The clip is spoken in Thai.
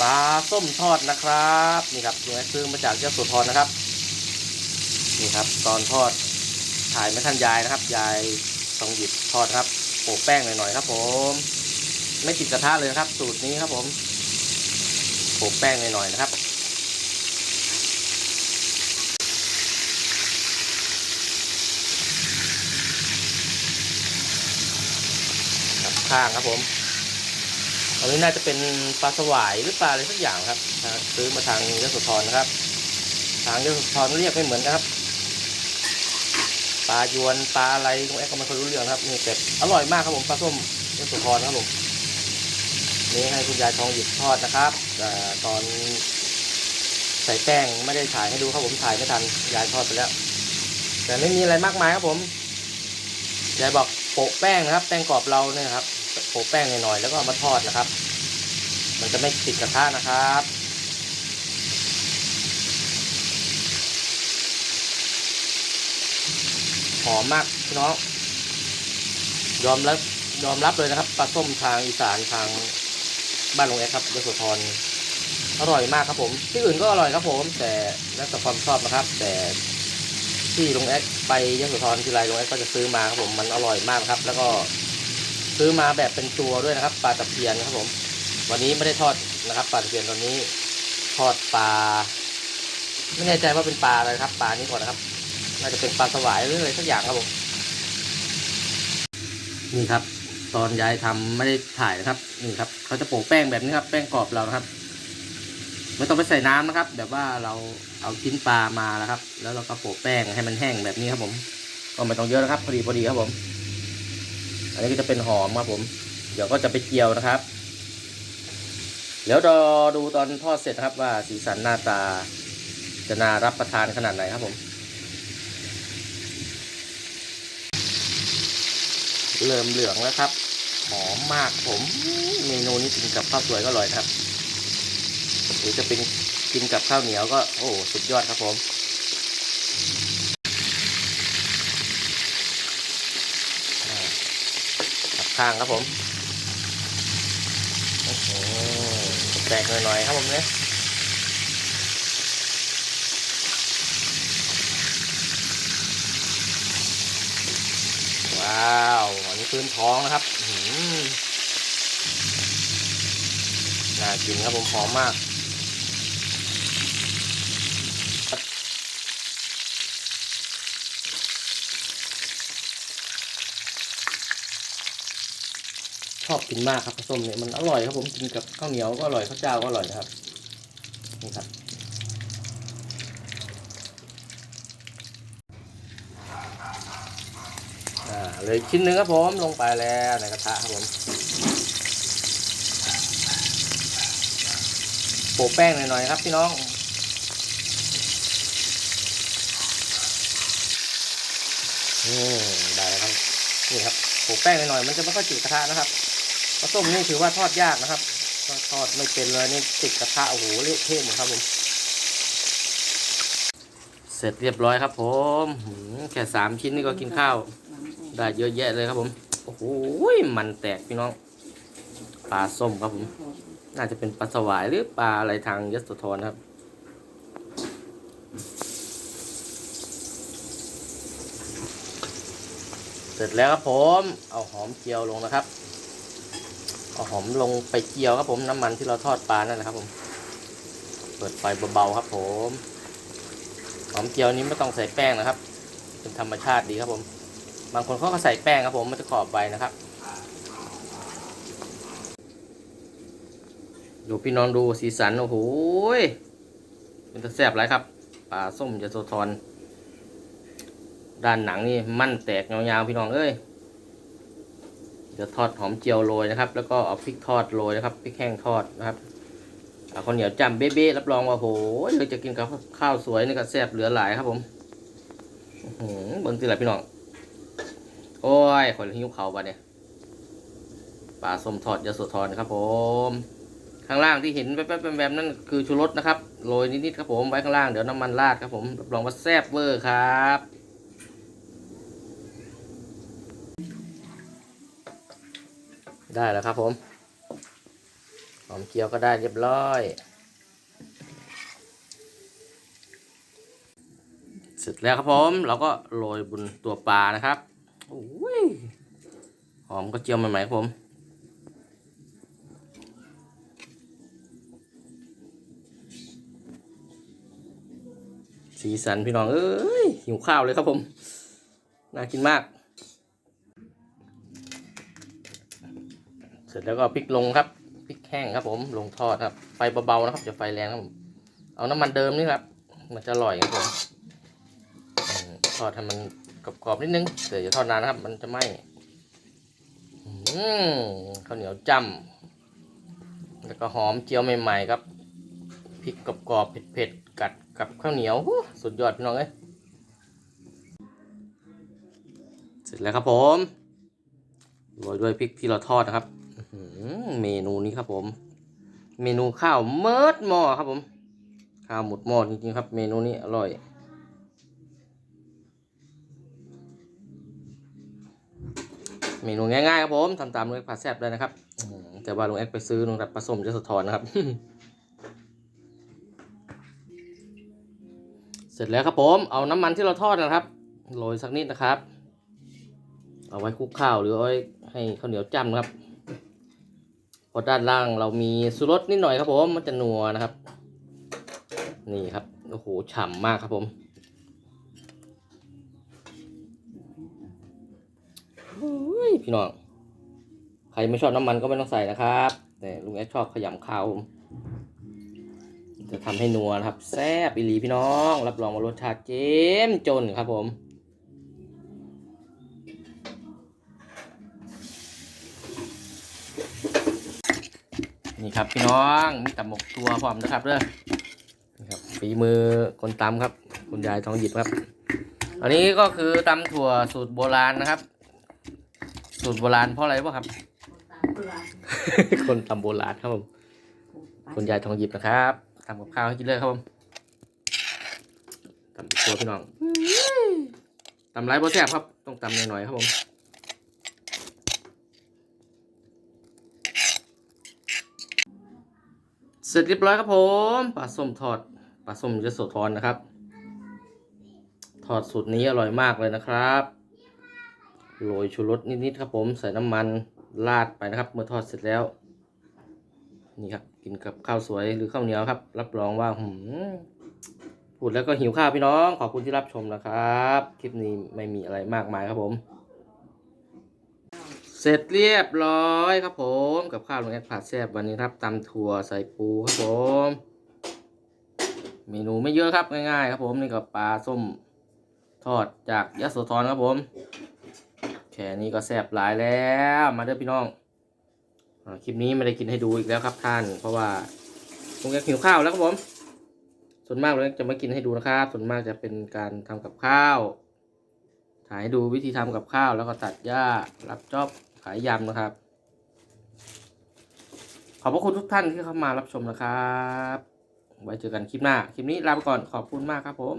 ปลาส้มทอดนะครับนี่ครับลุงแอดซื้อมาจากยโสธรนะครับนี่ครับ ตอนทอดถ่ายไม่ทันยายนะครับ ยายต้องหยิบทอดครับโปะแป้งหน่อยๆครับ ผม ไม่ติดกระทะเลยครับ สูตรนี้ครับ ผมโปะแป้งหน่อยๆนะครับข้างครับผม อันนี้น่าจะเป็นปลาสวายหรือปลาอะไรสักอย่างครับซื้อมาทางยโสธรนะครับ ทางยโสธรเรียกไม่เหมือนกันครับปลายวนปลาอะไรตรงแอคก็ไม่ค่อยรู้เรื่องครับนี่แต่อร่อยมากครับผมปลาส้มยโสธรครับผมนี่ให้คุณยายทองหยิบทอดนะครับตอนใส่แป้งไม่ได้ถ่ายให้ดูครับผมถ่ายไม่ทันยายทอดไปแล้ว แต่ไม่มีอะไรมากมายครับผมยายบอกโปะแป้งนะครับ แป้งกรอบเราเนี่ยครับ โปะแป้งหน่อยๆแล้วก็เอามาทอดนะครับ มันจะไม่ติดกระทะนะครับหอมมากพี่น้องยอมรับยอมรับเลยนะครับปลาส้มทางอีสานทางบ้านลงแอดครับยโสธรอร่อยมากครับผมที่อื่นก็อร่อยครับผม แต่แล้วแต่ความชอบนะครับ แต่ที่ลงแอดไปยโสธรที่ไรลงแอดก็จะซื้อมาครับผมมันอร่อยมากครับ แล้วก็ ซื้อมาแบบเป็นตัวด้วยนะครับ ปลาตะเพียนครับผม วันนี้ไม่ได้ทอดนะครับ ปลาตะเพียนตอนนี้ทอดปลา ไม่แน่ใจว่าเป็นปลาอะไรครับ ปลานี้ก่อนนะครับ น่าจะเป็นปลาสวายหรืออะไรสักอย่างครับผม นี่ครับ ตอนยายทำไม่ได้ถ่ายนะครับ นี่ครับเขาจะโปะแป้งแบบนี้ครับ แป้งกรอบเรานะครับไม่ต้องไปใส่น้ำนะครับ แบบว่าเราเอาชิ้นปลามาแล้วครับ แล้วเราก็โปะแป้งให้มันแห้งแบบนี้ครับผม ก็ไม่ต้องเยอะนะครับ พอดีพอดีครับผม นนี้ก็จะเป็นหอมครับผม เดี๋ยวก็จะไปเจียวนะครับ เดี๋ยวรอดูตอนทอดเสร็จนะครับว่าสีสันหน้าตา จะน่ารับประทานขนาดไหนครับผม เริ่มเหลืองแล้วครับ หอมมากผม เมนูนี้กินกับข้าวสวยก็อร่อยครับหรือจะเป็นกินกับข้าวเหนียวก็โอ้สุดยอดครับผม ข้างครับผมโอ้โหแตกหน่อยๆครับผมเนี่ยว้าวอันนี้พื้นท้องนะครับน่ากินครับผมหอมมาก อบกินมากครับปลาส้มเนี่ยมันอร่อยครับผมกินกับข้าวเหนียวก็อร่อยข้าวเจ้าก็อร่อยนะครับนี่ครับอ่าเลยชิ้นหนึ่งครับผมลงไปแล้วในกระทะครับผมโปะแป้งหน่อยๆครับพี่น้องอืมได้แล้วครับนี่ครับโปะแป้งหน่อยๆมันจะไม่ค่อยติดกระทะนะครับ ปลาส้มนี่ถือว่าทอดยากนะครับทอดไม่เป็นเลยนี่ติดกระทะโอ้โหเละเทะหมดครับผมเสร็จเรียบร้อยครับ ผมแค่สามชิ้นนี่ก็กินข้าว ได้เยอะแยะเลยครับผมโอ้โหมันแตกพี่น้องปลาส้มครับผม น่าจะเป็นปลาสวายหรือปลาอะไรทางยโสธรครับเสร็จแล้วครับผม เอาหอมเจียวลงนะครับ เอาหอมลงไปเจียวครับผมน้ำมันที่เราทอดปลานั่นแหละครับผม เปิดไฟเบาๆครับ ผม หอมเจียวนี้ไม่ต้องใส่แป้งนะครับ เป็นธรรมชาติดีครับผม บางคนเขาก็ใส่แป้งครับผมมันจะขอบใบนะครับ ดูพี่น้องดูสีสันโอ้โหยมันจะแซ่บไรครับปลาส้มจะโซทอนด้านหนังนี่มันแตกยาวๆพี่น้องเอ้ย จะทอดหอมเจียวโรยนะครับ แล้วก็เอาพริกทอดโรยนะครับพริกแห้งทอดนะครับเอาข้าวเหนียวจำเบ๊ะๆรับรองว่าโหเราจะกินกับข้าวสวยนี่ก็แซ่บเหลือหลายครับผมหือเบิ่งสิล่ะพี่น้องโอ้ยคนหิวเขาปะเนี่ยปลาส้มทอดยะโสธรครับผม ข้างล่างที่เห็นแป๊บๆแบบๆนั่นคือชูรสนะครับโรยนิดๆครับผมไว้ข้างล่างเดี๋ยวน้ำมันราดครับผมรับรองว่าแซ่บเวอร์ครับ ได้แล้วครับผมหอมเจียวก็ได้เรียบร้อย เสร็จแล้วครับผม เราก็โรยบนตัวปลานะครับโอ้ยหอมก็เจียวใหม่ๆครับผมสีสันพี่น้องเอ้ยหิวข้าวเลยครับผม น่ากินมาก เสร็จแล้วก็พริกลงครับพริกแห้งครับ ผมลงทอดครับ ไฟเบาๆนะครับจะไฟแรงครับผมเอาน้ำมันเดิมนี่ครับ มันจะอร่อยครับผมทอดให้มันกรอบๆนิดนึงแต่อย่าทอดนานนะครับ มันจะไหม้ข้าวเหนียวจ้ำแล้วก็หอมเจียวใหม่ๆครับพริกกรอบๆเผ็ดๆกัดกับข้าวเหนียวสุดยอดพี่น้องเอ้ยเสร็จแล้วครับผมโรยด้วยพริกที่เราทอดนะครับ เมนูนี้ครับผม เมนูข้าวเมิดหม้อครับผม ข้าวหมดหม้อจริงๆครับ เมนูนี้อร่อย เมนูง่ายๆครับผมทำตามลุงเอ็กผัดแซ่บเลยนะครับแต่ว่าลุงเอ็กไปซื้อลุงรับผสมจะสะท้อนนะครับ เสร็จแล้วครับผม เอาน้ำมันที่เราทอดนะครับโรยสักนิดนะครับ เอาไว้คลุกข้าวหรือเอาไว้ให้ข้าวเหนียวจ้ำนะครับ พอด้านล่างเรามีสุรสนิดหน่อยครับผมมันจะนัวนะครับ นี่ครับโอ้โหฉ่ำมากครับผมพี่น้องใครไม่ชอบน้ำมันก็ไม่ต้องใส่นะครับ แต่ลุงแอดชอบขยำข้าวผมจะทำให้นัวนะครับ แซ่บอีหลีพี่น้อง รับรองว่ารสชาติเจ้มจนครับผม นี่ครับพี่น้องมีตับหมกตัวพร้อมนะครับเด้อนี่ครับฝีมือคนตำครับ คุณยายทองหยิบครับ อันนี้ก็คือตำถั่วสูตรโบราณนะครับ สูตรโบราณเพราะอะไรวะครับ คนตำโบราณครับผมคุณยายทองหยิบนะครับทำกับข้าวให้กินเลยครับผมตำตัวพี่น้องตำไรโบแซ่บครับ ต้องตำหน่อยๆครับผม เสร็จเรียบร้อยครับผมปลาส้มทอดปลาส้มยโสธรนะครับ ทอดสูตรนี้อร่อยมากเลยนะครับโรยชูรสนิดๆครับผมใส่น้ำมันราดไปนะครับ เมื่อทอดเสร็จแล้ว นี่ครับกินกับข้าวสวยหรือข้าวเหนียวครับ รับรองว่าหืมพูดแล้วก็หิวข้าวพี่น้อง ขอบคุณที่รับชมนะครับ คลิปนี้ไม่มีอะไรมากมายครับผม เสร็จเรียบร้อยครับผมกับข้าวลุงแอดผัดแซ่บวันนี้ครับตำถั่วใส่ปูครับผม เมนูไม่เยอะครับง่ายๆครับผมนี่กับปลาส้มทอดจากยะโสธรครับผมแค่นี้ก็แซ่บหลายแล้วมาเด้อพี่น้องอคลิปนี้ไม่ได้กินให้ดูอีกแล้วครับท่าน เพราะว่าลุงแอดหิวข้าวแล้วครับผม ส่วนมากลุงแอดจะไม่กินให้ดูนะครับ ส่วนมากจะเป็นการทำกับข้าวถ่ายให้ดูวิธีทำกับข้าวแล้วก็ตัดหญ้ารับจอบ ขายยำนะครับ ขอบพระคุณทุกท่านที่เข้ามารับชมนะครับ ไว้เจอกันคลิปหน้า คลิปนี้ลาไปก่อนขอบคุณมากครับผม